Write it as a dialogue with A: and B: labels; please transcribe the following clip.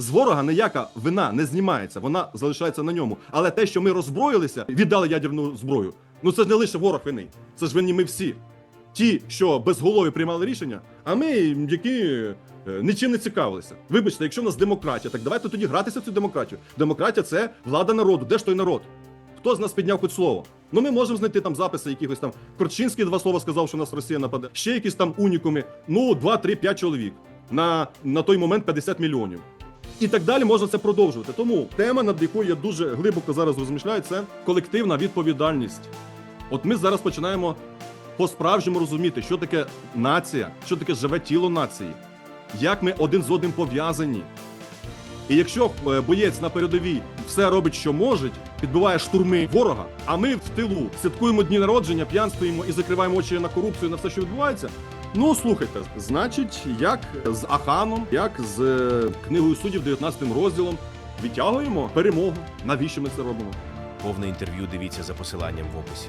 A: З ворога ніяка вина не знімається, вона залишається на ньому. Але те, що ми роззброїлися, віддали ядерну зброю. Ну це ж не лише ворог вини, це ж винні ми всі. Ті, що безголові приймали рішення, а ми, які е, нічим не цікавилися. Вибачте, якщо в нас демократія, так давайте тоді гратися в цю демократію. Демократія це влада народу. Де ж той народ? Хто з нас підняв хоч слово? Ну ми можемо знайти там записи якихось там. Корчинський два слова сказав, що нас Росія нападе. Ще якісь там унікуми. Ну, 2, 3, 5 чоловік. На, на той момент 50 мільйонів. І так далі можна це продовжувати. Тому тема, над якою я дуже глибоко зараз розмішляю, це колективна відповідальність. От ми зараз починаємо по-справжньому розуміти, що таке нація, що таке живе тіло нації, як ми один з одним пов'язані. І якщо е, боєць на передовій все робить, що може, підбиває штурми ворога, а ми в тилу святкуємо дні народження, п'янствуємо і закриваємо очі на корупцію, на все, що відбувається. Ну слухайте, значить, як з Аханом, як з е, книгою суддів 19 розділом, відтягуємо перемогу. Навіщо ми це робимо?
B: Повне інтерв'ю дивіться за посиланням в описі.